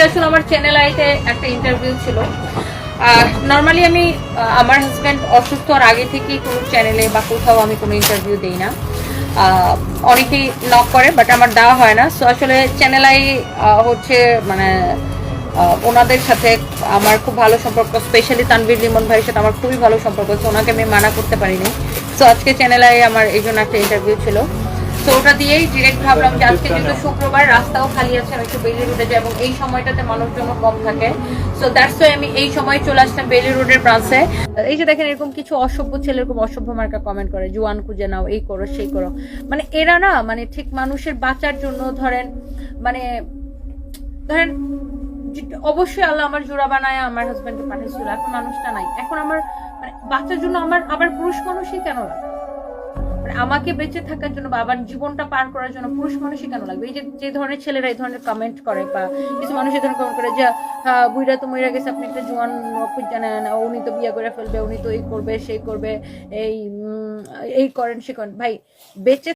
আসলে আমার চ্যানেল আইতে একটা ইন্টারভিউ ছিল। নর্মালি আমি আমার হাজব্যান্ড অসুস্থ হওয়ার আগে থেকেই কোনো চ্যানেলে বা কোথাও আমি কোনো ইন্টারভিউ দিই না। অনেকেই নক করে বাট আমার দেওয়া হয় না। সো আসলে চ্যানেল আই হচ্ছে মানে ওনাদের সাথে আমার খুব ভালো সম্পর্ক স্পেশালি তানভীর লিমন ভাইয়ের সাথে আমার খুবই ভালো সম্পর্ক। তো ওনাকে আমি মানা করতে পারিনি। সো আজকে চ্যানেল আমার এই জন্য একটা ইন্টারভিউ ছিল। তো ওটা দিয়েই ডিরেক্ট ভাবলাম যে আজকে যেহেতু শুক্রবার, রাস্তাও খালি আছে, আমি একটু বেলি রোডে যাই এবং এই সময়টাতে মানুষজন কম থাকে। সো দ্যাটস ওয়াই আমি এই সময় চলে আসলাম বেলি রোডের ব্রাঞ্চে এই যে দেখেন, এরকম কিছু অসভ্য ছেলে, এরকম অসভ্য মার্কা কমেন্ট করে, জুয়ান খুঁজে নাও, এই করো, সেই করো। মানে এরা না মানে ঠিক মানুষের বাঁচার জন্য ধরেন মানে ধরেন, অবশ্যই আল্লাহ আমার জোড়া বানায়, আমার হাজবেন্ডকে পাঠিয়েছিল, এখন মানুষটা নাই। এখন আমার মানে বাচ্চার জন্য আমার, আবার পুরুষ মানুষই কেন লাগে মানে আমাকে বেঁচে থাকার জন্য বাবার জীবনটা পার করার জন্য পুরুষ মানুষই কেন লাগবে? এই যে যে ধরনের ছেলেরা এই ধরনের কমেন্ট করে বা কিছু মানুষ এই ধরনের কমেন্ট করে যে বুইরা তো মইরা গেছে, আপনি একটা জোয়ান জানেন, উনি তো বিয়ে করে ফেলবে, উনি তো এই করবে, সেই করবে, এই এই করেন, সে করেন। ভাই, বেঁচে